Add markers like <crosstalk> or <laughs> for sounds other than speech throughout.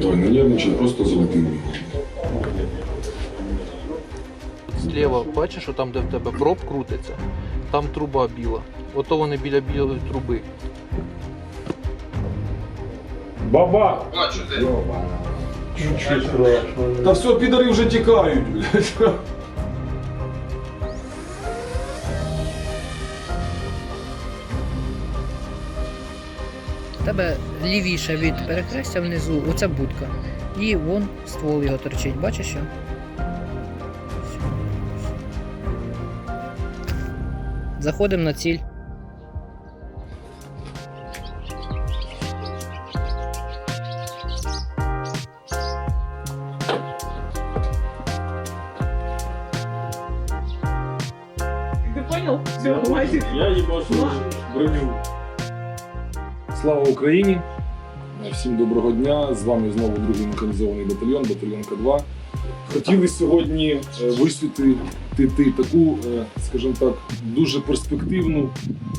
Давай, нервничай, просто залетим. Зліва, бачиш, що там, де в тебе проб крутиться, там труба біла. Ото вони біля білої труби. Баба! Та все, підари вже тікають, блядь. Тебе лівіше від перехрестя внизу, оця будка. І вон ствол його торчить, бачиш що? Заходимо на ціль. Україні! Всім доброго дня! З вами знову другий механізований батальйон, батальйон К2. Хотіли сьогодні е, висвітлити таку, е, скажімо так, дуже перспективну,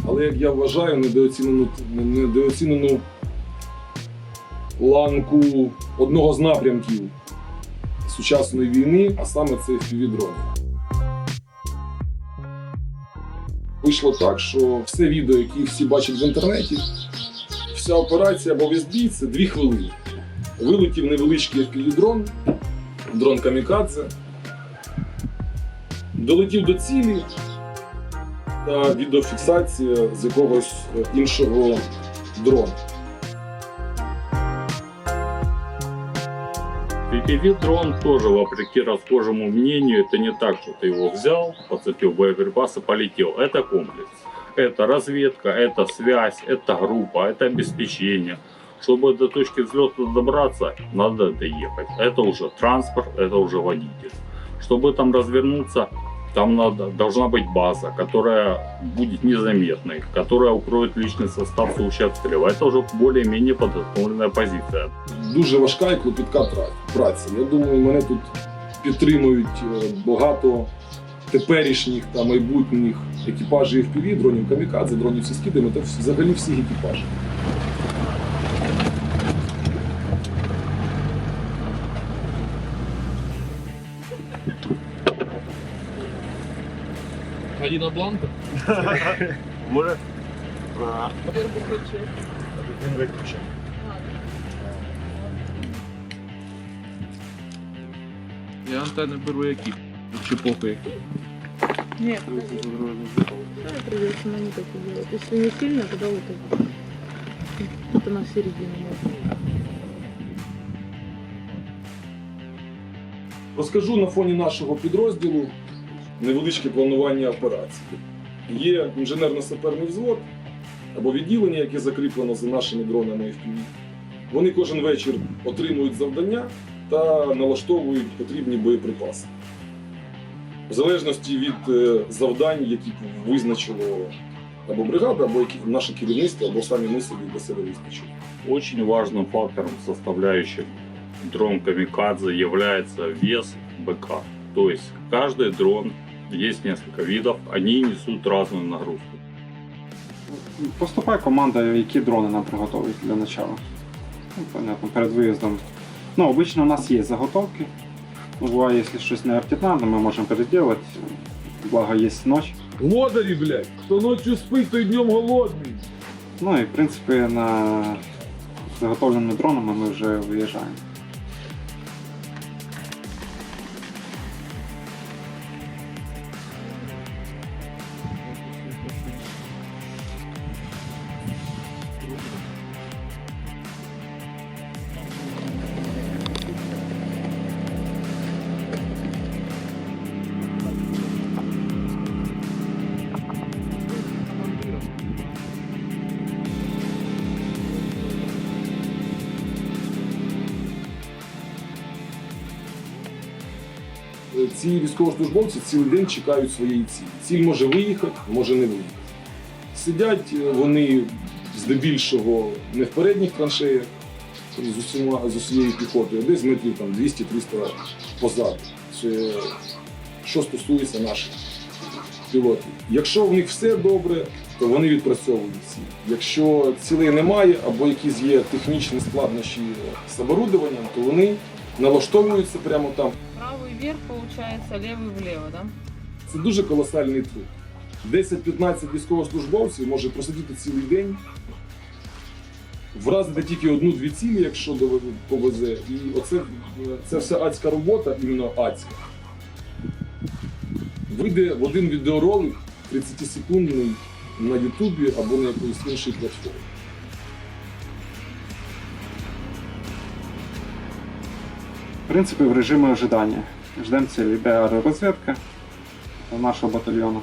але як я вважаю, недооцінену, недооцінену ланку одного з напрямків сучасної війни, а саме це FPV-дрони. Вийшло так, що все відео, які всі бачать в інтернеті, вся операція або весь бій це дві хвилини. Вилетів невеличкий FPV-дрон, дрон Камікадзе, долетів до цілі та відеофіксація з якогось е, іншого дрона. PPV-дрон тоже, вопреки расхожему мнению, это не так, что ты его взял, подцепил боеприпасы, полетел. Это комплекс. Это разведка, это связь, это группа, это обеспечение. Чтобы до точки взлета добраться, надо доехать. Это уже транспорт, это уже водитель. Чтобы там развернуться, там надо, должна быть база, которая будет незаметной, которая укроет личный состав в случае обстрела. Это уже более-менее подготовленная позиция. Дуже важка і клопітка тра- праця. Я думаю, мене тут підтримують е, багато теперішніх та майбутніх екіпажів FPV, дронів камікадзе, дронів зі скидами та всі- взагалі всіх екіпажів. Один бланка. <laughs> Может? Я антенни беру які. Чи похуй які. Нет, Давай придется на них это делать. Если не сильно, тогда вот это. Это на середину можно. Розкажу на фоні нашого підрозділу невеличке планування операції. Є інженерно-саперний взвод або відділення, яке закріплено за нашими дронами FPV. Вони кожен вечір отримують завдання та налаштовують потрібні боєприпаси. В залежності від е, завдань, які визначило або бригада, або які наше керівництво, або самі ми собі для себе визначили. Очень важным фактором, составляющим дрон Камикадзе, является вес БК. То есть каждый дрон, есть несколько видов, они несут разную нагрузку. Поступає команда, які дрони нам приготують для начала. Ну, понятно, перед виїздом. Ну, обично у нас є заготовки. Ну, буває, якщо щось не артить надо, ми можемо переделати. Благо є ночь. Лодарі, блядь! Хто ночі спить, той днем голодний. Ну і в принципі на заготовленими дронами ми вже виїжджаємо. Ці військовослужбовці цілий день чекають своєї цілі. Ціль може виїхати, може не виїхати. Сидять е, вони здебільшого не в передніх траншеях з, усіма, з усією піхотою, десь метрів там 200-300 позаду. Це що стосується наших пілотів. Якщо в них все добре, то вони відпрацьовують ціль. Якщо цілей немає або якісь є технічні складнощі з оборудованням, то вони налаштовуються прямо там. Правый вверх получается, левый влево, да? Це дуже колосальний труд. 10-15 військовослужбовців може просидіти цілий день, вразити тільки одну-дві цілі, якщо повезе. І оце це вся адська робота, іменно адська. Вийде в один відеоролик 30-секундний на Ютубі або на якоїсь іншій платформі. Принципі, в режимі ожидання. Ждемо цілі, йде аеророзвідка нашого батальйону.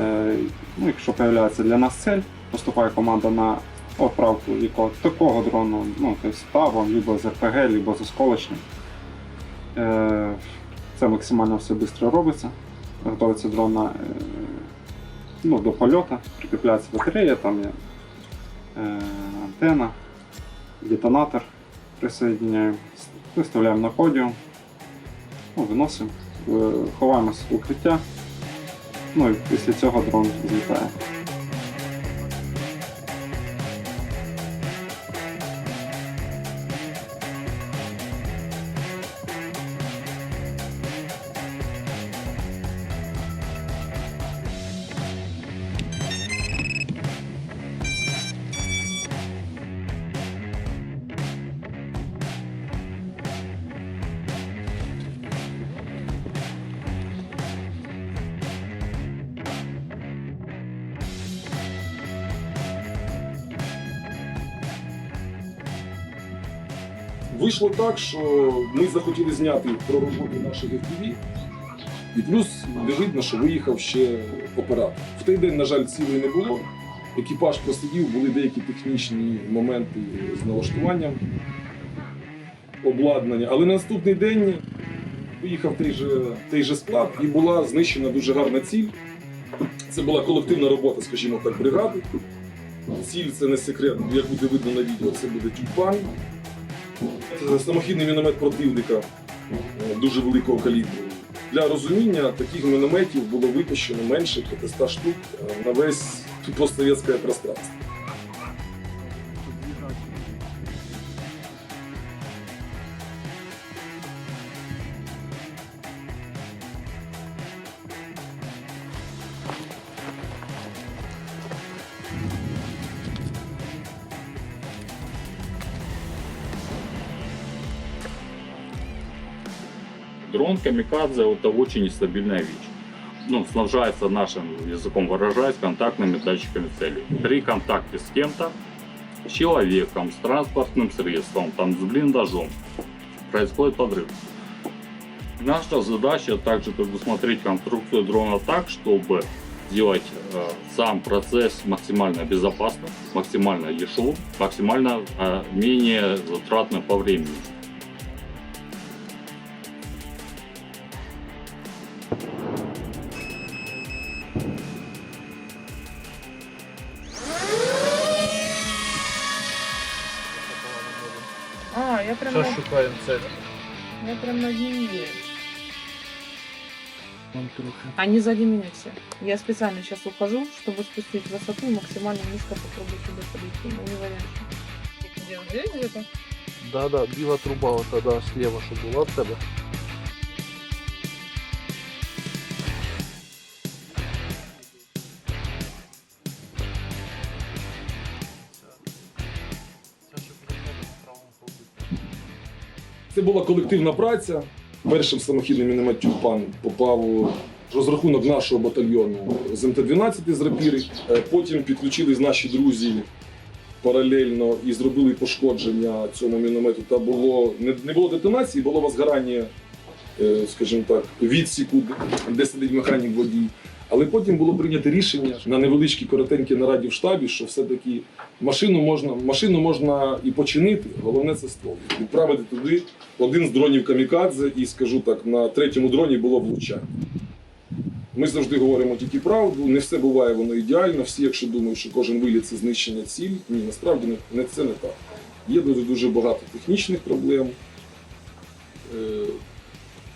Е, ну, якщо з'являється для нас цель, поступає команда на отправку якого такого дрону, ну, тобто ставом, либо з РПГ, либо з осколочним. Е, це максимально все швидко робиться. Готується дрон на, е, ну, до польоту, прикріпляється батарея, там є е, антенна, детонатор присоединяємо, виставляємо на подіум, ну, виносимо, е, ховаємося в укриття. Ну і після цього дрон злітає. Вийшло так, що ми захотіли зняти про роботу наших FPV, і плюс не видно, що виїхав ще оператор. В той день, на жаль, цілей не було. Екіпаж просидів, були деякі технічні моменти з налаштуванням обладнання. Але на наступний день виїхав той же, той же склад і була знищена дуже гарна ціль. Це була колективна робота, скажімо так, бригади. Ціль це не секрет, як буде видно на відео, це буде тюльпан. Це самохідний міномет противника е, дуже великого калібру. Для розуміння таких мінометів було випущено менше 500 штук е, на весь постсовєтське пространство. Камикадзе это очень нестабильная вещь. Ну, снабжается нашим языком выражаясь контактными датчиками цели. При контакте с кем-то, с человеком, с транспортным средством, там, с блиндажом, происходит подрыв. Наша задача также предусмотреть конструкцию дрона так, чтобы сделать э, сам процесс максимально безопасным, максимально дешевым, максимально э, менее затратным по времени. Я прям, Зараз на... шукаємо цель. я прям. Нам трохи. Они сзади меня все. Я специально сейчас ухожу, чтобы спустить высоту и максимально низко попробовать сюда подойти. Ну, не вариант. Где, здесь где-то? Да, да, біла труба, ота, да, слева, що була в тебе. Це була колективна праця. Першим самохідним міномет Тюльпан попав розрахунок нашого батальйону з МТ-12 з рапіри. Е, Потім підключились наші друзі паралельно і зробили пошкодження цьому міномету. Та було не, не було детонації, було возгорання, е, скажімо так, відсіку, де сидить механік водій. Але потім було прийнято рішення на невеличкій коротенькій нараді в штабі, що все-таки машину можна, машину можна і починити, головне це ствол. Відправити туди один з дронів камікадзе, і скажу так, на третьому дроні було влучання. Ми завжди говоримо тільки правду, не все буває воно ідеально. Всі, якщо думають, що кожен виліт це знищення цілі, ні, насправді не, не це не так. Є дуже дуже багато технічних проблем.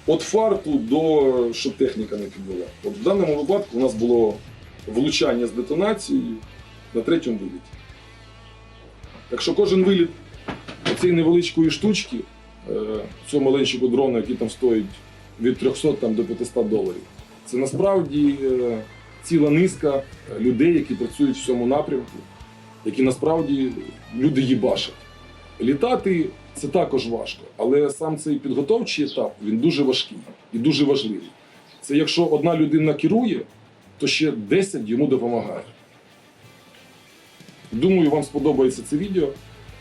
Е, От фарту до щоб техніка не підвела. От в даному випадку у нас було влучання з детонацією на третьому виліті. Так що кожен виліт цієї невеличкої штучки, е, цього маленького дрона, який там стоїть від 300 там, до 500 доларів, це насправді е, ціла низка людей, які працюють в цьому напрямку, які насправді люди їбашать. Літати це також важко, але сам цей підготовчий етап він дуже важкий і дуже важливий. Це якщо одна людина керує, то ще 10 йому допомагає. Думаю, вам сподобається це відео.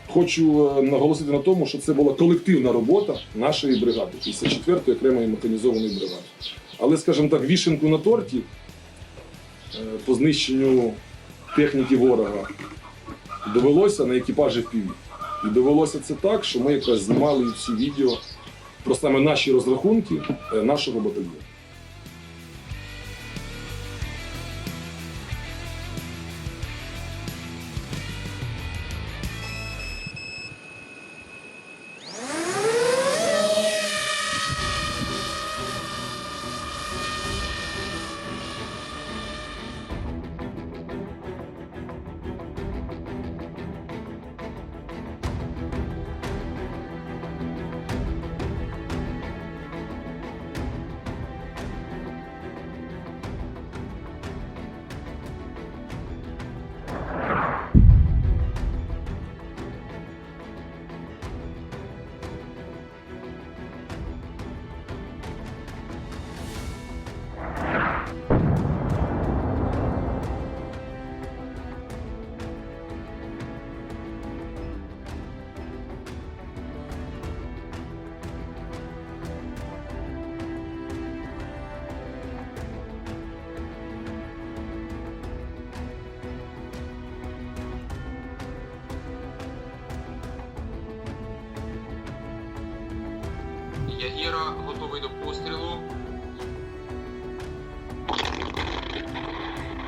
Хочу е, наголосити на тому, що це була колективна робота нашої бригади, 54-ї окремої механізованої бригади. Але, скажімо так, вішенку на торті е, по знищенню техніки ворога довелося на екіпажі в піві. І довелося це так, що ми якраз знімали ці відео про саме наші розрахунки е, нашого батальйону. Ягіра готовий до пострілу.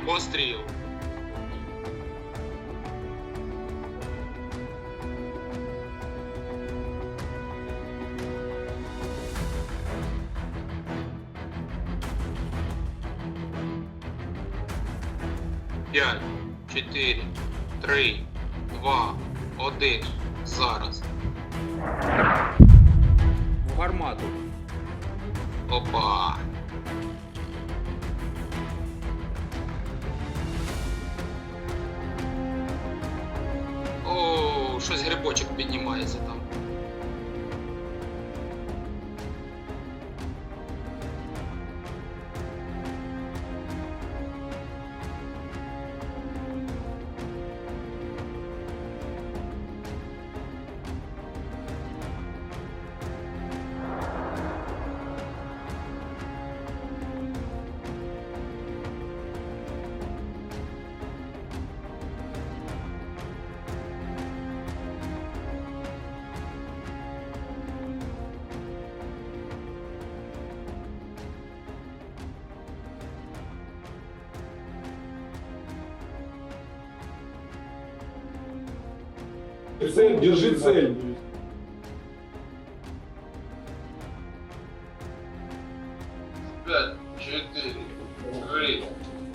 Постріл. П'ять, чотири, три, два, один. Зараз. В гармату. Опа. О, щось грибочок піднімається там. Цель, держи цель. П'ять, чотири, три,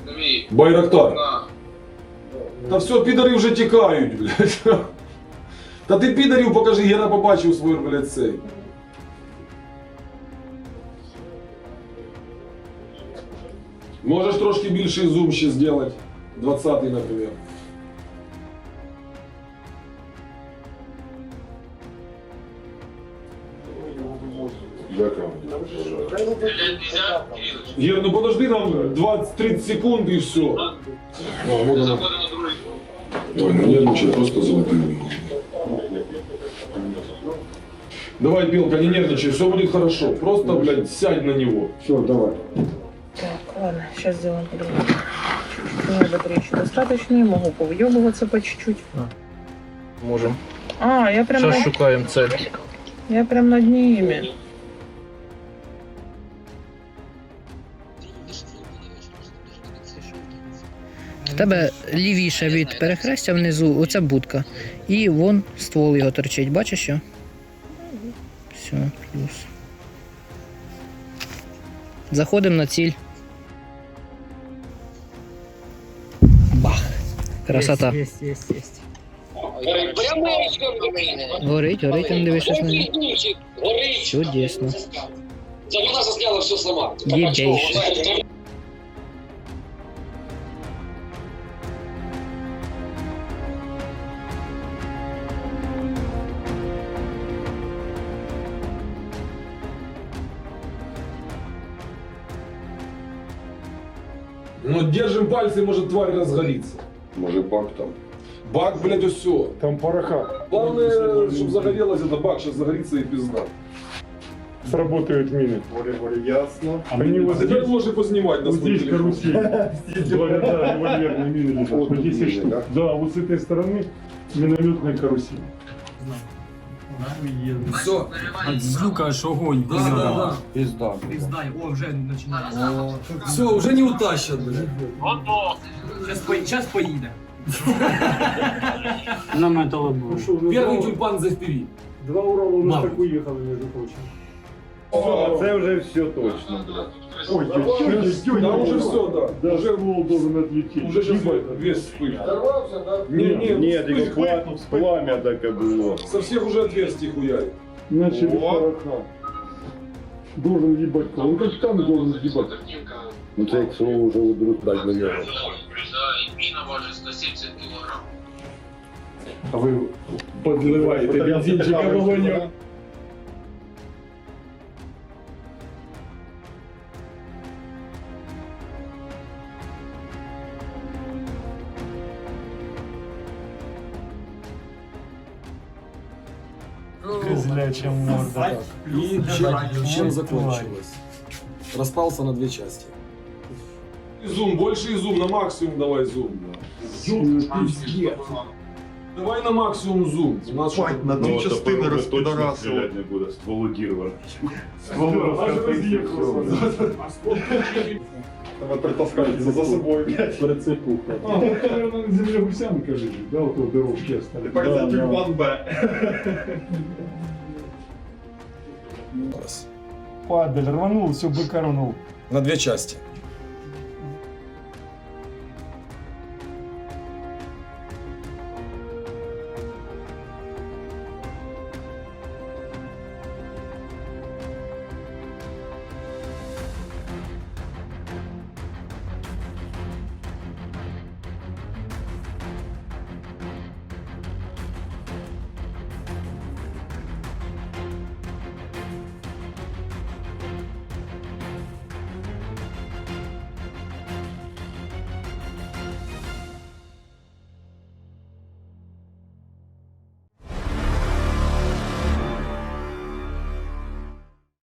дві, Байрактар. одна. Та все, підари вже тікають, блядь. Та ти підарів покажи, я не побачив свою, блядь, цей. Можеш трошки більший зум ще зробити. 20-й, наприклад. Єр, ну подожди нам 20-30 секунд і все. О, вот оно. Ой, ну нервничай, просто золотый. Давай, Белка, не нервничай, все будет хорошо. Просто, блядь, сядь на него. Все, давай. Так, ладно, сейчас сделаем по-другому. Чуть-чуть батареечки достаточно, могу повъебываться по чуть-чуть. Можем. А, я прям, Зараз на... шукаємо цель. я прям над ними. В тебе лівіше від перехрестя внизу, оця будка. І вон ствол його торчить, бачиш що? Все, плюс. Заходимо на ціль. Бах! Красота. Есть, есть, есть. Горить, горить, там дивишся на нього. Горить. Чудесно. Це вона засняла все сама. Єбейше. Ну, держим пальцы, может тварь разгорится. Може бак там. Бак, блядь, все. Там пороха. Главное, чтобы загорелось, это бак сейчас загорится и пизда. Сработают мины. Ясно. Они вот Теперь здесь, можешь поснимать на вот свой <laughs> здесь телефон. карусель. Два ряда револьверные мины лежат. Вот Вот тут 10 мины, штук. да? Да, вот с этой стороны минометная карусель. Все. З люка аж огонь. Да, да, да. Пізда. Пизда, о, вже починає. Все, уже не утащат, блядь. Сейчас, по... Сейчас поїде. На металобу. Перший тюльпан за вперед. Два Урала у нас так уехали, между прочим. А це вже все точно, блядь. Ой, ой, ой, а уже все, да. Даже лол должен отлететь. Уже сейчас вес вспыхнет. Взорвался, да? Нет, нет, нет, вспых, пла- вспых. пламя так было. Со всех уже отверстий хуярит. Начали Вот. пороха. Должен ебать кого? Ну как там должен ебать? Ну це як слово вже удрутать на нього. А вы подливаете бензинчика в огонь. Вогонь. Козляча морда. И чем, чем закончилось? Распался на две части. И зум, больше и зум, на максимум давай зум. Давай на максимум зум. У нас что-то- на дві частини розпидорасили. не буде, стволодірвано. Ствол Притаскайте за собою. Прицепуха. А, вот, наверное, на земле гусянка лежит, да, вот в дорожке остались. Тепер Да, за да. тюльпан Б. <laughs> Падаль, рванул, все быкарнул. На две части.